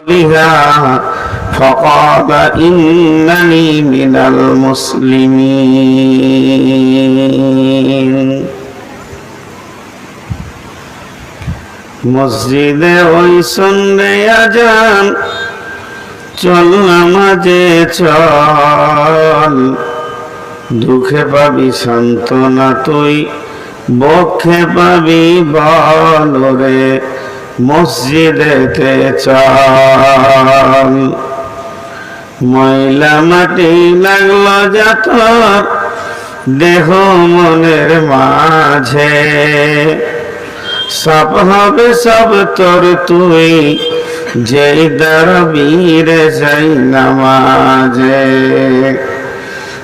بها فقال إنني من المسلمين মসজিদে ওই সন্ধ্যে আজান চল নামাজে চল দুঃখে পাবি সান্ত্বনা তুই বক্ষে পাবি বল রে মসজিদেতে চল। ময়লা মাটি লাগল যাতর দেহ মনের মাঝে। সব হবে, সব তোর তুই, যেই দরবীরে যাই নামাজে।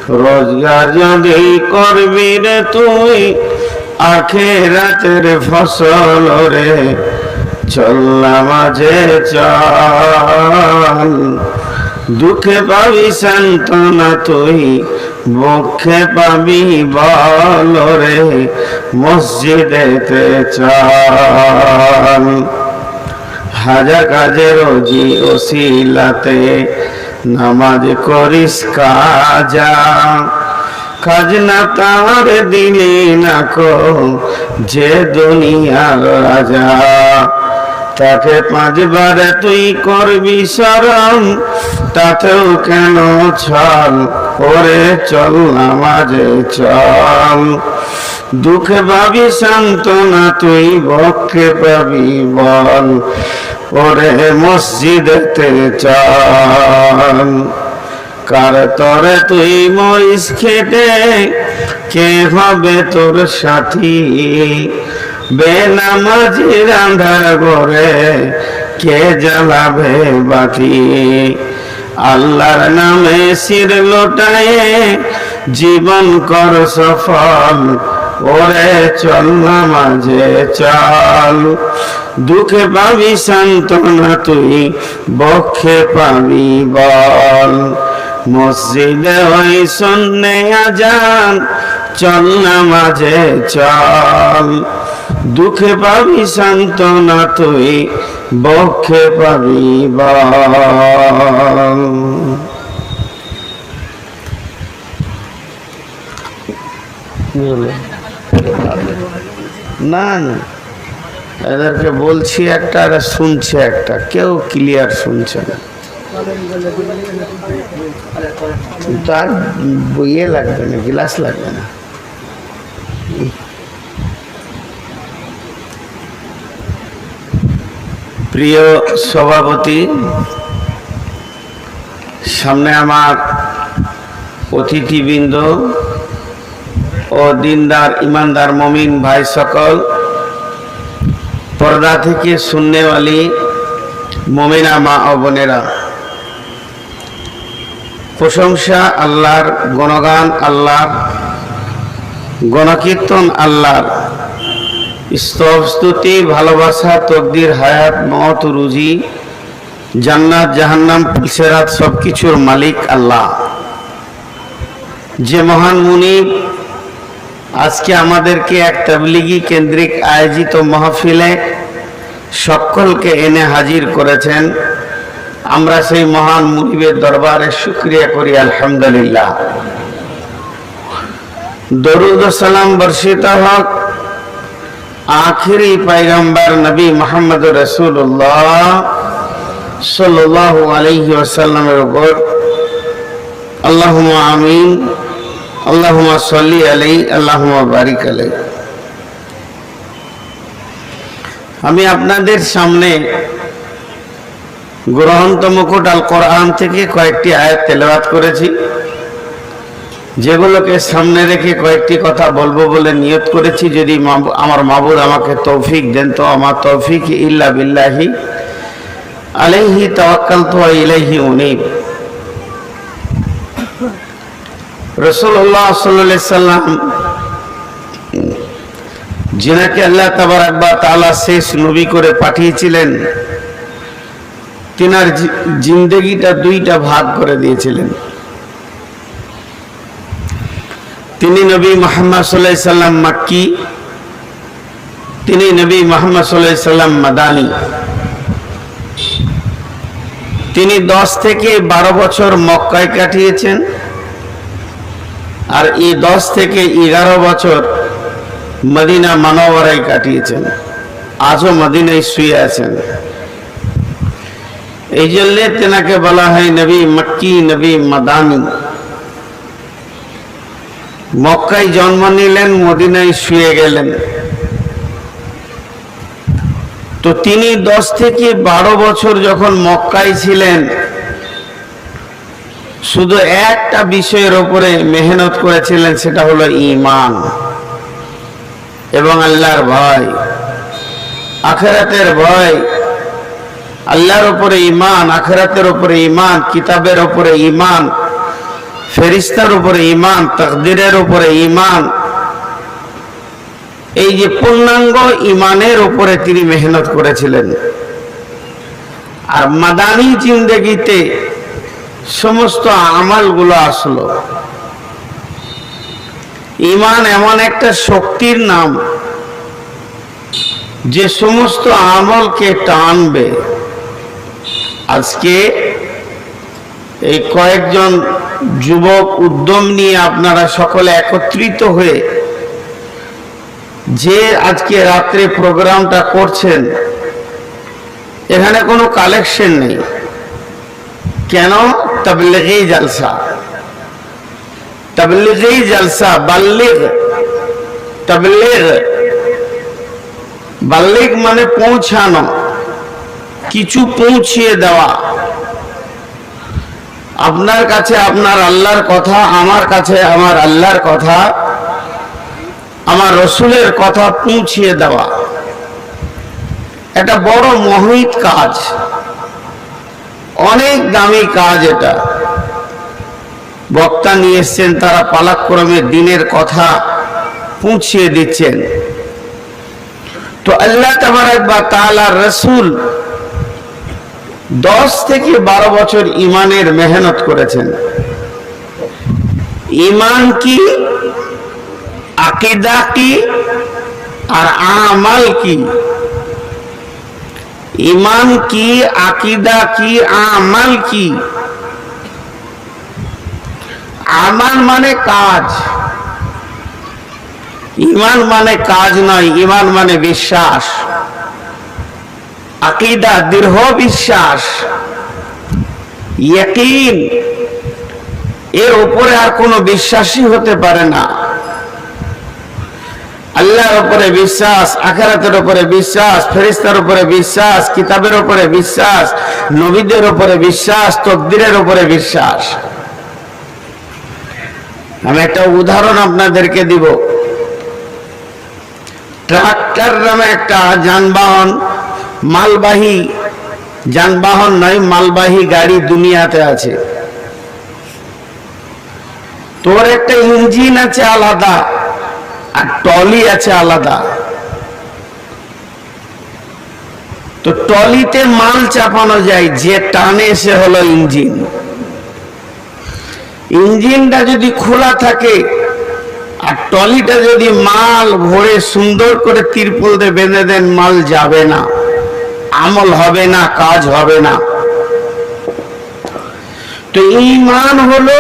রোজগার যদি করবি রে তুই, আখেরাতের ফসল রে। চল নামাজে চল। দুঃখে পাবি সান্ত্বনা তুই বক্ষে পাবি বল রে, মসজিদেতে চল। হাজার কাজে রোজি ওসিলাতে নামাজ করিস কাজা। কাজ না তার দিলে না কো, যে দুনিয়ার রাজা। তাকে পাঁচবার তুই করবি শরম তাতেও কেন ছল? ওরে চল নামাজে চল। দুঃখে পাবি, সান্ত্বনা তুই, বক্ষে পাবি বল। ওরে মসজিদেতে চল। কার তরে তুই মরিস খেটে, কে হবে তোর সাথী? বেনামাজি রান্ধার ঘরে কে জ্বালাবে বাতি? আল্লাহর নামে শির লোটায়ে জীবন কর সফল, ওরে চল নামাজে চল। দুঃখে পাবি সান্ত্বনা তুই, বক্ষে পাবি বল। মসজিদে ওই সন্নে আজান, চল নামাজে চল। দুঃখে পাবি, সান্ত্বনা তুই, বক্ষে পাবি না না। এদেরকে বলছি একটা আর শুনছে একটা। কেউ ক্লিয়ার শুনছে না। তার বইয়ে লাগবে না গ্লাস লাগবে না। প্রিয় সভাপতি, সামনে আমার অতিথিবৃন্দ ও দিনদার ইমানদার মমিন ভাই সকল, পর্দা থেকে শূন্যওয়ালি মমিনা মা ও বোনেরা। প্রশংসা আল্লাহর, গণগান আল্লাহর, গণকীর্তন আল্লাহর স্তব স্তুতি ভালোবাসা, তকদির, হায়াত, মত, রুজি, জান্নাত, জাহান্নাম পুলসেরাত সব কিছুর মালিক আল্লাহ। যে মহান মুনি আজকে আমাদেরকে এক তাবলিগি কেন্দ্রিক আয়োজিত মাহফিলে সকলকে এনে হাজির করেছেন। আমরা সেই মহান মুনিবের দরবারে শুক্রিয়া করি, আলহামদুলিল্লাহ। দরুদ সালাম বর্ষিত হক। আখেরি পাইগম্বর নবী মোহাম্মদ রসুল্লাহ সাল্লাহ আলহি আসাল্লামের উপর আল্লাহ আমিন আল্লাহ সল্লি আলাই আল্লাহ বারিক আলাই আমি আপনাদের সামনে গ্রহন্ত মুকুট আল কোরআন থেকে কয়েকটি আয়াত তেলাবাত করেছি। যেগুলোকে সামনে রেখে কয়েকটি কথা বলব বলে নিয়ত করেছি, যদি আমার মাবুদ আমাকে তৌফিক দেন, তো আমার তৌফিক ইল্লা বিল্লাহি আলাইহি তাওয়াক্কাল তো ইলাইহি উনিব। রসুল্লাহ সাল্লাহ সাল্লাম যিনাকে আল্লাহ তাবার একবার তালা শেষ নবী করে পাঠিয়েছিলেন, তিনার জিন্দেগিটা দুইটা ভাগ করে দিয়েছিলেন। তিনি নবী মোহাম্মদ সাল্লাহ সাল্লাম মাক্কি, তিনি নবী মোহাম্মদ সাল্লাহ সাল্লাম মাদানি। তিনি দশ থেকে বারো বছর মক্কায় কাটিয়েছেন আর এই দশ থেকে এগারো বছর মদিনা মানবরাই কাটিয়েছেন। আজও মদিনায় শুয়ে আছেন। এই জন্যে তেনাকে বলা হয় নবী মক্কি, নবী মাদানি। মক্কায় জন্ম নিলেন, মদিনায় শুয়ে গেলেন। তো তিনি দশ থেকে বারো বছর যখন মক্কায় ছিলেন, শুধু একটা বিষয়ের ওপরে মেহনত করেছিলেন, সেটা হলো ইমান এবং আল্লাহর ভয়। আখেরাতের ভয়, আল্লাহর উপরে ইমান আখেরাতের উপরে ইমান কিতাবের উপরে ইমান ফেরিস্তার উপরে ইমান তকদিরের উপরে ইমান এই যে পূর্ণাঙ্গ ইমানের উপরে তিনি মেহনত করেছিলেন। আর মাদানী জিন্দগিতে সমস্ত আমালগুলো আসলো। ইমান এমন একটা শক্তির নাম যে সমস্ত আমলকে টানবে। আজকে এই কয়েকজন যুবক উদ্যম নিয়ে আপনারা সকলে একত্রিত হয়ে যে আজকে রাত্রে প্রোগ্রামটা করছেন, এখানে কোনো কালেকশন নেই। কেন? তবলিগি জলসা। তবলিগি জলসা, বাল্লিগ। তবলিগ। বাল্লিগ মানে পৌঁছানো, কিছু পৌঁছিয়ে দেওয়া। আপনার কাছে আপনার আল্লাহর কথা, আমার কাছে আমার আল্লাহর কথা, আমার রসুলের কথা পৌঁছিয়ে দেওয়া। এটা বড় মহিত কাজ। অনেক দামি কাজ এটা। বক্তা নিয়ে এসছেন, তারা পালাক্রমে দিনের কথা পৌঁছিয়ে দিচ্ছেন। তো আল্লাহ তাবারাক বা তাআলা রসুল দশ থেকে বারো বছর ইমানের মেহনত করেছেন। ইমান কি? আকিদা কি? আর আমাল কি? ইমান কি? আকিদা কি? আমাল কি? আমাল মানে কাজ। ইমান মানে কাজ নয়, ইমান মানে বিশ্বাস। আকিদা দৃঢ় বিশ্বাস এর উপরে আর কোনো বিশ্বাসই হতে পারে না। আল্লাহর উপরে বিশ্বাস, আখেরাতের উপরে বিশ্বাস ফেরিস্তার উপরে বিশ্বাস, কিতাবের উপরে বিশ্বাস, নবীদের উপরে বিশ্বাস, তকদিরের উপরে বিশ্বাস। আমি একটা উদাহরণ আপনাদেরকে দিব। ট্রাক্টর নামে একটা যানবাহন মালবাহী যানবাহন নয়, মালবাহী গাড়ি দুনিয়াতে আছে। তোর একটা ইঞ্জিন আছে আলাদা আর টলি আছে আলাদা। তো টলিতে মাল চাপানো যায়, যে টানে সে হলো ইঞ্জিন। ইঞ্জিনটা যদি খোলা থাকে আর টলিটা যদি মাল ভরে সুন্দর করে তিরপল দিয়ে বেঁধে দেন, মাল যাবে না। আমল হবে না, কাজ হবে না। তো ইমান হলো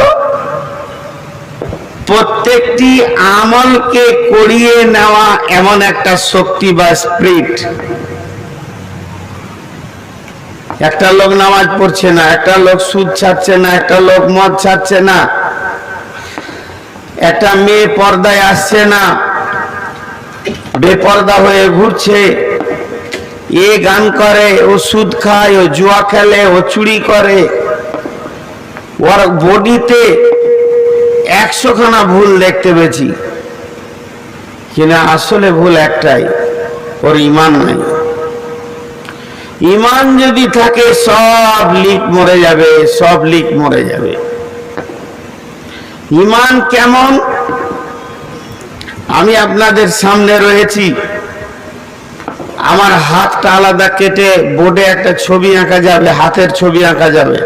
প্রত্যেকটি আমলকে করিয়ে নেওয়া এমন একটা শক্তি বা স্প্রিট একটা লোক নামাজ পড়ছে না, একটা লোক সুদ ছাড়ছে না, একটা লোক মদ ছাড়ছে না, একটা মেয়ে পর্দায় আসছে না, বেপর্দা হয়ে ঘুরছে এ গান করে, ও সুদ খায়, ও জুয়া খেলে, ও চুরি করে। ওর বডিতে একশো খানা ভুল দেখতে পেয়েছি। কিনা আসলে ভুল একটাই, ওর ইমান নাই। ইমান যদি থাকে, সব লিক মরে যাবে, সব লিক মরে যাবে। ইমান কেমন? আমি আপনাদের সামনে রয়েছি। আমার হাতটা আলাদা কেটে বোর্ডে একটা ছবি আঁকা যাবে, হাতের ছবি আঁকা যাবে।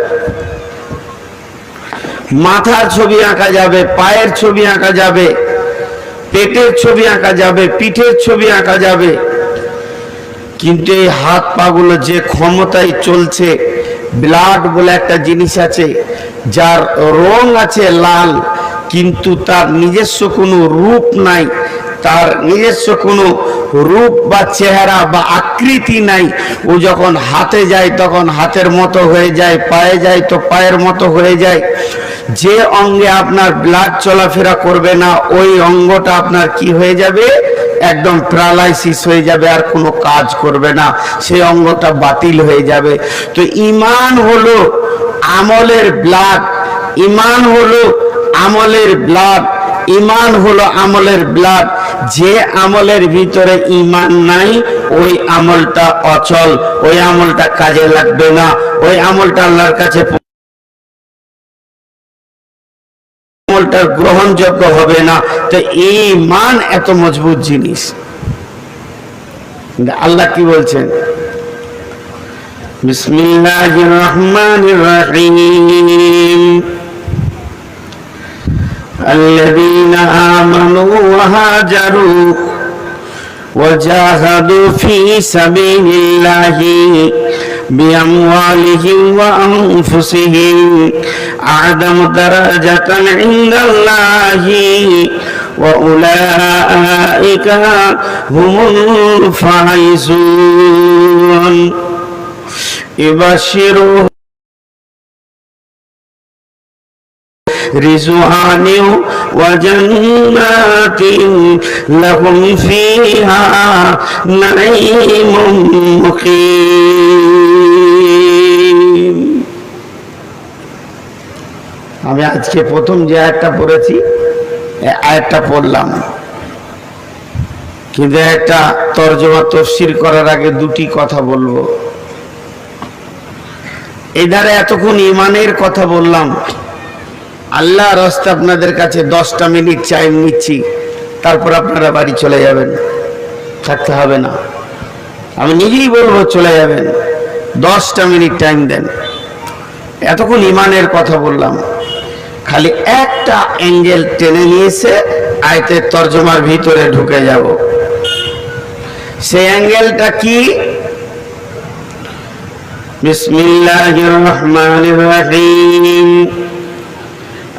মাথার ছবি আঁকা যাবে, পায়ের ছবি আঁকা যাবে, পেটের ছবি আঁকা যাবে, পিঠের ছবি আঁকা যাবে। কিন্তু এই হাত পাগুলো যে ক্ষমতায় চলছে, ব্লাড বলে একটা জিনিস আছে, যার রং আছে লাল, কিন্তু তার নিজস্ব কোনো রূপ নাই তার নিজস্ব কোনো রূপ বা চেহারা বা আকৃতি নাই। ও যখন হাতে যায়, তখন হাতের মতো হয়ে যায়, পায়ে যায়, তো পায়ের মতো হয়ে যায়। যে অঙ্গে আপনার ব্লাড চলাফেরা করবে না, ওই অঙ্গটা আপনার কি হয়ে যাবে? একদম প্যারালাইসিস হয়ে যাবে, আর কোনো কাজ করবে না। সেই অঙ্গটা বাতিল হয়ে যাবে। তো ইমান হলো আমলের ব্লাড। ইমান হলো আমলের ব্লাড। ইমান হলো আমলের ব্লাড। যে আমলের ভিতরে ইমান নাই, ওই আমলটা অচল, ওই আমলটা কাজে লাগবে না, ওই আমলটা আল্লাহর কাছে আমলটা গ্রহণযোগ্য হবে না। তো এই মান এত মজবুত জিনিস। আল্লাহ কি বলছেন? বিসমিল্লাহির রহমানির রহিম। الذين آمنوا وهاجروا وجاهدوا في سبيل الله بأموالهم وأنفسهم أعظم درجة عند الله وأولئك هم الفائزون يبشرون رزوان وجنات لهم فيها نعيم مقيم আমি আজকে প্রথম যে আয়াতটা পড়েছি এই আয়াতটা পড়লাম কিন্তু একটা তর্জমা তফসির করার আগে দুটি কথা বলবো এই দ্বারা এতক্ষণ ইমানের কথা বললাম আল্লাহ রাস্তা আপনাদের কাছে দশটা মিনিট টাইম নিচ্ছি। তারপর আপনারা বাড়ি চলে যাবেন। থাকতে হবে না। আমি নিজেই বলব, চলে যাবেন। দশটা মিনিট টাইম দেন। এতক্ষণ ইমানের কথা বললাম। খালি একটা অ্যাঙ্গেল টেনে নিয়েছে, আয়তের তর্জমার ভিতরে ঢুকে যাব। সেই অ্যাঙ্গেলটা কি? বিসমিল্লাহির রহমানির রহিম।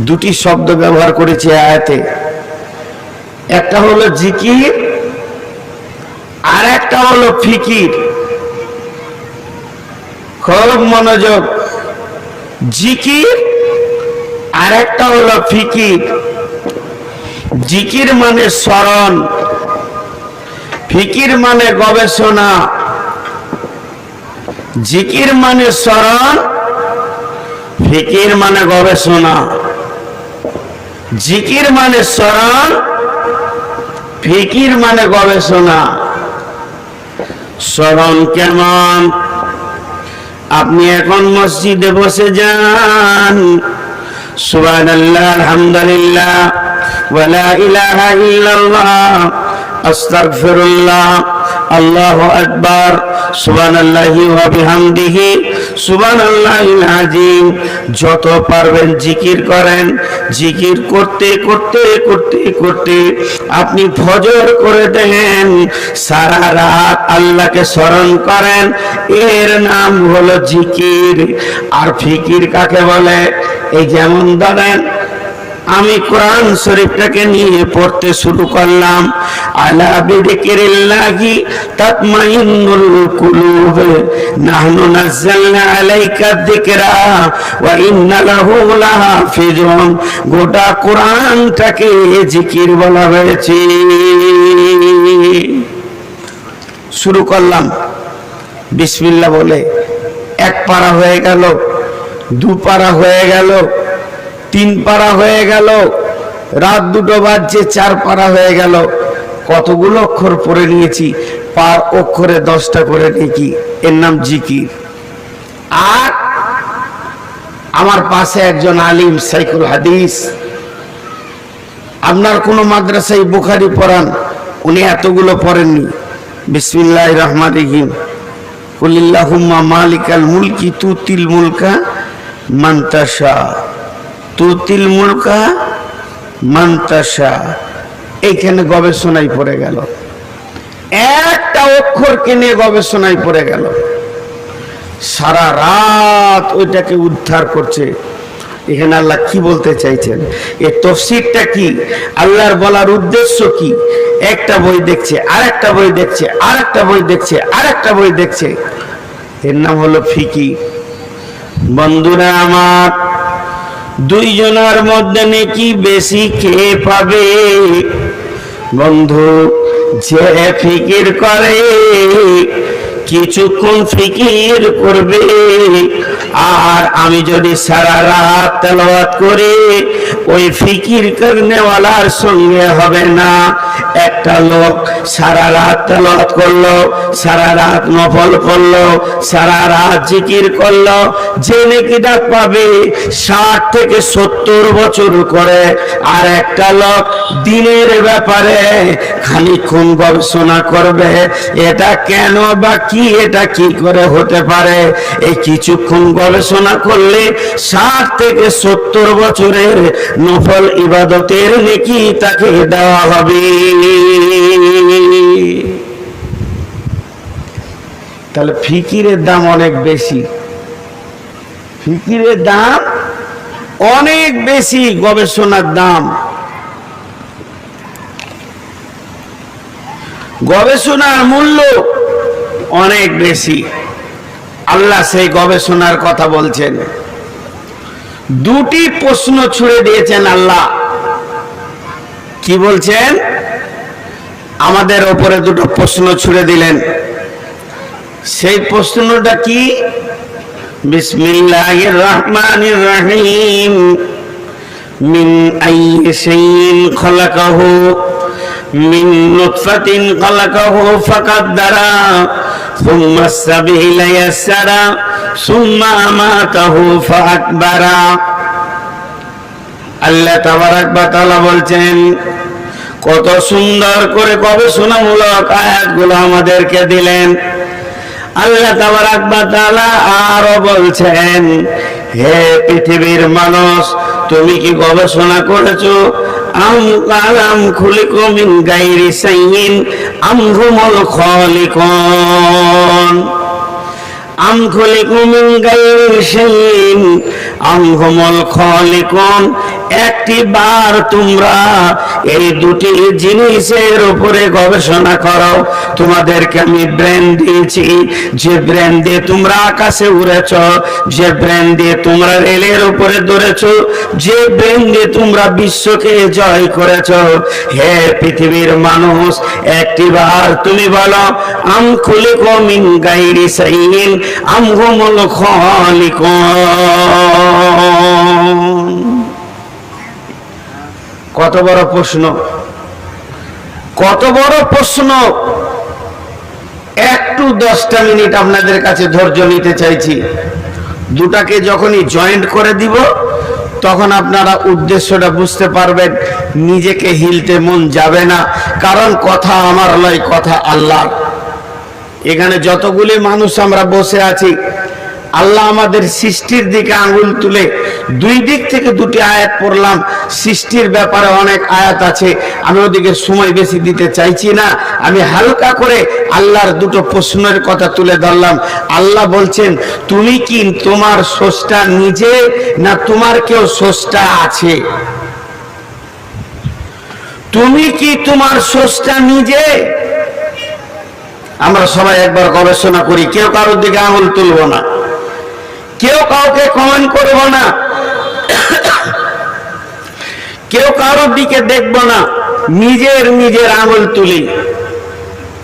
দুটি শব্দ ব্যবহার করেছে আয়াতে। একটা হলো জিকির আর একটা হলো ফিকির। খুব মনোযোগ। জিকির আর একটা হলো ফিকির। জিকির মানে স্মরণ, ফিকির মানে গবেষণা। জিকির মানে স্মরণ, ফিকির মানে গবেষণা। জিকির মানে স্মরণ, ফিকির মানে গবেষণা। স্মরণ কেমন? আপনি এখন মসজিদে বসে যান। সুবহানাল্লাহ, আলহামদুলিল্লাহ ইলাহা ইল্লাল্লাহ আল্লাহু আকবার, সুবহানাল্লাহি ওয়া বিহামদিহি, সুবহানাল্লাহিল আযীম। যত পারবেন জিকির করেন। জিকির করতে করতে করতে করতে আপনি ফজর করে দেন। সারা রাত আল্লাহকে স্মরণ করেন। এর নাম হলো জিকির। আর ফিকির কাকে বলে? এই যেমন ধরেন আমি কোরআন শরীফটাকে নিয়ে পড়তে শুরু করলাম। আলা বিদিকিরিল্লাহি তাতমাইন্নুল কুলুব। নাহনু নাযালনা আলাইকা যিকরা ওয়া ইন্না লাহু লাহাফিজুন। গোটা কোরআনটাকে জিকির বলা হয়েছে। শুরু করলাম। বিসমিল্লাহ বলে। এক পারা হয়ে গেল, দু পারা হয়ে গেল। তিন পারা হয়ে গেল। রাত দুটো বাজছে, চার পাড়া হয়ে গেল। কতগুলো অক্ষর পড়ে নিয়েছি। পার অক্ষরে দশটা করে নাকি। এর নাম জিকির। আর আমার পাশে একজন আলিম সাইকুল হাদিস। আপনার কোনো মাদ্রাসায় বুখারি পড়ান, উনি এতগুলো পড়েননি। বিসমিল্লাহ রহমান রহিম। কুলিল্লাহুম্মা মালিকাল মুলকি তুতিল মুলকা মান্তাসা তুতিল মুলকা মান্তাসা এইখানে গবেষণায় পড়ে গেল। একটা অক্ষরকে নিয়ে গবেষণায় পড়ে গেল। সারা রাত ওইটাকে উদ্ধার করছে। এখানে আল্লাহ কি বলতে চাইছেন? এ তফসিরটা কি? আল্লাহর বলার উদ্দেশ্য কি? একটা বই দেখছে আর একটা বই দেখছে আর একটা বই দেখছে আর একটা বই দেখছে। এর নাম হলো ফিকি। বন্ধুরা আমার দুইজনের মধ্যে নাকি বেশি কে পাবে? বন্ধু, যে ফিকির করে, কিছুক্ষণ ফিকির করবে। আর আমি যদি সারা রাত তেলাওয়াত করে ওই ফিকির করনেওয়ালার সঙ্গে হবে না। একটা লোক সারা রাত তেলাওয়াত করল, সারা রাত নফল করল, সারা রাত জিকির করল। যে নাকি ডাক পাবে, ষাট থেকে সত্তর বছর করে। আর একটা লোক দিনের ব্যাপারে খানিক্ষণ গবেষণা করবে, এটা কেন বা কি, এটা কি করে হতে পারে? এই কিছুক্ষণ গবেষণা করলে ষাট থেকে সত্তর বছরের নফল ইবাদতের নেকি তাকে দেওয়া হবে। তাহলে ফিকিরের দাম অনেক বেশি। ফিকিরের দাম অনেক বেশি গবেষণার দাম। গবেষণার মূল্য অনেক বেশি। আল্লাহ সেই গবেষণার কথা বলছেন। দুটি প্রশ্ন ছুড়ে দিয়েছেন আল্লাহ। কি বলছেন? আমাদের ওপরে দুটো প্রশ্ন ছুড়ে দিলেন। সেই প্রশ্নটা কি? বিসমিল্লাহির রহমানির রহিম মিন আইয়ি শাইইন খলাকাহু, মিন নুতফাতিন খলাকাহু ফাকাদ্দারা ثم السبيل يسرا ثم أماته فأكبرا আল্লাহ তাবারাক বা তাআলা বলছেন কত সুন্দর করে গবেষণামূলক আয়াতগুলো আমাদেরকে দিলেন আল্লাহ তাবারাক বা তাআলা আরো বলছেন হে পৃথিবীর মানুষ তুমি কি গবেষণা করেছো আম কালাম খুলিকো মিন গাইরি সাইয়িন আম হুমুল খালিকুন। আম খুলিকু মিন গাইরি শাইইন আম হুমুল খালিকুন একটি বার তোমরা এই দুটি জিনিসের উপরে গবেষণা করো। তোমাদেরকে আমি ব্রেন দিয়েছি। যে ব্রেন দিয়ে তোমরা আকাশে উড়েছ, যে ব্রেন দিয়ে তোমরা রেলের উপরে দৌড়েছ, যে ব্রেন দিয়ে তোমরা বিশ্বকে জয় করেছ, হে পৃথিবীর মানুষ একটি বার তুমি বলো, আম খুলে কমিন গাইরি সাইন আম হুমুল খালিকুন। কত বড় প্রশ্ন? কত বড় প্রশ্ন? একটু দশটা মিনিট আপনাদের কাছে ধৈর্য নিতে চাইছি। দুটাকে যখনই জয়েন্ট করে দিব, তখন আপনারা উদ্দেশ্যটা বুঝতে পারবেন, নিজেকে হিলতে মন যাবে না, কারণ কথা আমার লয় কথা আল্লাহ এখানে যতগুলি মানুষ আমরা বসে আছি আল্লাহ আমাদের সৃষ্টির দিকে আঙ্গুল তুলে দুই দিক থেকে দুটি আয়াত পড়লাম। সৃষ্টির ব্যাপারে অনেক আয়াত আছে। আমি ওদিকে সময় বেশি দিতে চাইছি না। আমি হালকা করে আল্লাহর দুটো প্রশ্নের কথা তুলে ধরলাম। আল্লাহ বলছেন, তুমি কি তোমার সোসটা নিজে না তোমার কেউ সোসটা আছে? তুমি কি তোমার সোসটা নিজে? আমরা সবাই একবার গবেষণা করি। কেউ কারোর দিকে আঙুল তুলব না। কেউ কাউকে কমেন্ট করব না। কেউ কারোর দিকে দেখব না। নিজের নিজের আঙুল তুলি।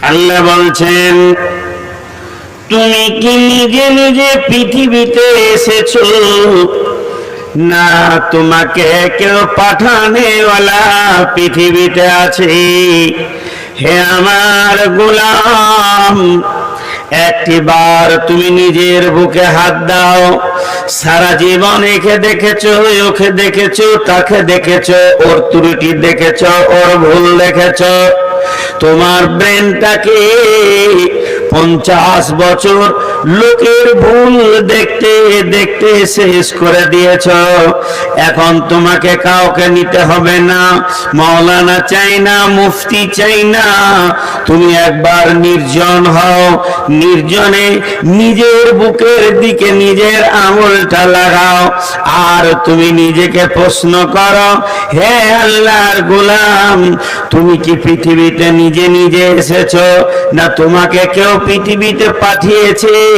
আল্লাহ বলছেন, তুমি কি নিজে নিজে পৃথিবীতে এসেছ? না, তোমাকে কেউ পাঠানেওয়ালা পৃথিবীতে আছে। হে আমার গোলাম একটি বার তুমি নিজের বুকে হাত দাও। সারা জীবন একে দেখেছ, ওকে দেখেছ, তাকে দেখেছ, ওর ত্রুটি দেখেছ, ওর ভুল দেখেছ। তোমার ব্রেনটাকে পঞ্চাশ বছর লোকের ভুল দেখতে দেখতে শেষ করে দিয়েছ। এখন তোমাকে কাউকে নিতে হবে না। মাওলানা চাই না, মুফতি চাই না। তুমি একবার নির্জন হও। নির্জনে নিজের বুকের দিকে নিজের আঙুলটা লাগাও। আর তুমি নিজেকে প্রশ্ন করো, হে আল্লাহর গোলাম, তুমি কি পৃথিবীতে নিজে নিজে এসেছ? না তোমাকে কেউ পৃথিবীতে পাঠিয়েছে?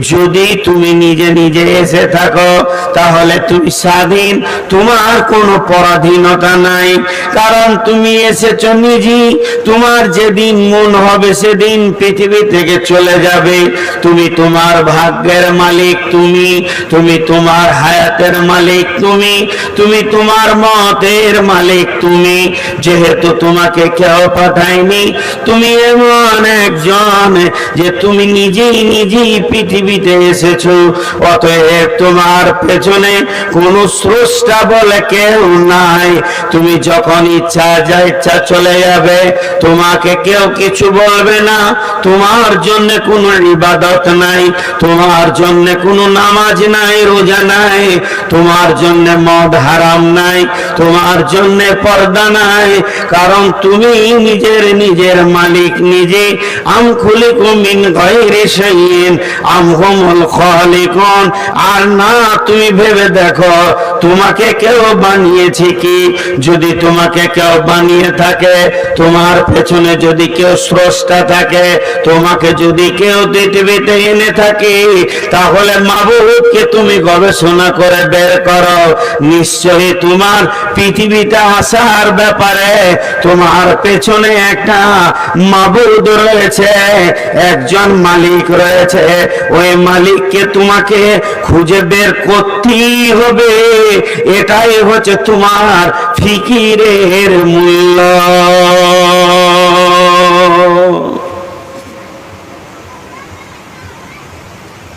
যদি তুমি নিজে নিজে এসে থাকো, তাহলে তুমি স্বাধীন। তোমার কোনো পরাধীনতা নাই। কারণ তুমি এসেছ নিজেই তোমার যেদিন মন হবে সেদিন পৃথিবী থেকে চলে যাবে। তুমি তোমার ভাগ্যের মালিক তুমি। তুমি তোমার হায়াতের মালিক তুমি। তুমি তোমার মতের মালিক তুমি। যেহেতু তোমাকে কেউ পাঠায়নি, তুমি এমন একজন যে তুমি নিজেই নিজেই পৃথিবীতে এসেছ, অতএব তোমার পেছনে কোনো স্রষ্টা বলে কেউ নাই। তুমি যখন ইচ্ছা যা ইচ্ছা চলে যাবে, তোমাকে কেউ কিছু বলবে না। তোমার জন্য কোনো ইবাদত নাই, তোমার জন্য কোনো নামাজ নাই, রোজা নাই, তোমার জন্য মদ হারাম নাই, তোমার জন্য পর্দা নাই। কারণ তুমি নিজের নিজের মালিক, নিজে আম খুলি কুমিন গয়রে শাইইন আম হুমুল খালিকুন। আর না, তুমি ভেবে দেখো, তোমাকে কেউ বানিয়েছে কি? যদি তোমাকে কেউ বানিয়ে থাকে, তোমার পেছনে যদি কেউ স্রষ্টা থাকে, তোমাকে যদি কেউ পৃথিবীতে এনে থাকে, তাহলে তুমি গবেষণা করে বের করো। নিশ্চয়ই তোমার পৃথিবীতে আসার ব্যাপারে তোমার পেছনে একটা মাবুদ রয়েছে, একজন মালিক রয়েছে। ওই মালিককে তোমাকে খুঁজে বের করতেই হবে। এটাই হচ্ছে তোমার ফিকিরের মূল্য।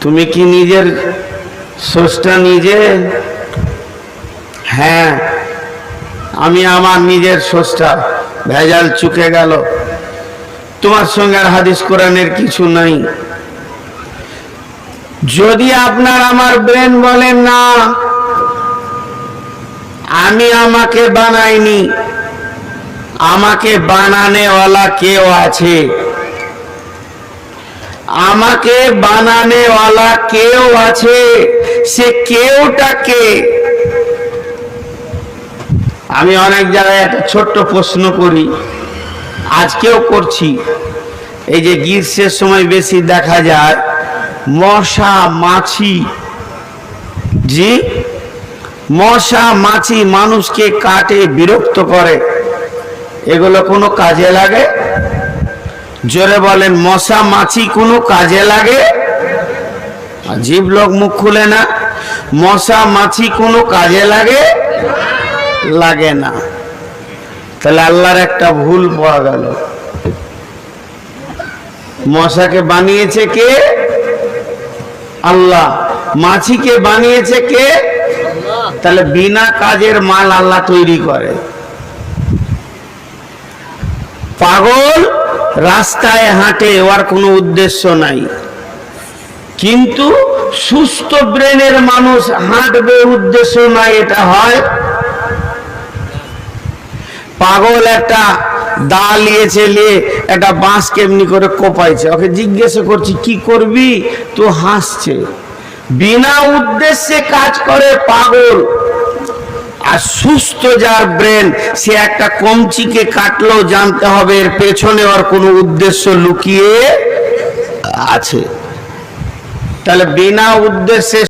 তুমি কি নিজের স্রষ্টা নিজে? হ্যাঁ আমি আমার নিজের স্রষ্টা। ভেজাল চুকে গেল। তোমার সঙ্গে আর হাদিস কোরআনের কিছু নাই। যদি আপনার আমার ব্রেন বলেন না, আমি আমাকে বানাইনি, আমাকে বানানেওয়ালা কেউ আছে? আমাকে বানানেওয়ালা কেউ আছে? সে কেউটাকে আমি অনেক জায়গায় একটা ছোট্ট প্রশ্ন করি, আজকেও করছি। এই যে গ্রীষ্মের সময় বেশি দেখা যায় মশা, মাছি। জি? মশা, মাছি মানুষকে কাটে, বিরক্ত করে। এগুলো কোনো কাজে লাগে? জোরে বলেন, মশা, মাছি কোনো কাজে লাগে? জীব লোক মুখ খুলে না। মশা, মাছি কোনো কাজে লাগে? লাগে না। তাহলে আল্লাহর একটা ভুল পাওয়া গেল। মশাকে বানিয়েছে কে? আল্লাহ। মাছিকে বানিয়েছে কে? তাহলে বিনা কাজের মাল আল্লাহ তৈরি করে। পাগল রাস্তায় হাঁটে ওর কোনো উদ্দেশ্য নাই। কিন্তু সুস্থ ব্রেনের মানুষ হাঁটবে উদ্দেশ্য নাই, এটা হয়। পাগল একটা দা লিয়েছে একটা বাঁশ কেমনি করে কোপাইছে। ওকে করছি, কি করবি? তো হাসছে। বিনা উদ্দেশ্যে কাজ করে পাগল। আর সুস্থ যার ব্রেন, সে একটা কমচিকে কাটলেও জানতে হবে এর পেছনে ওর কোনো উদ্দেশ্য লুকিয়ে আছে। তাহলে বিনা উদ্দেশ্যে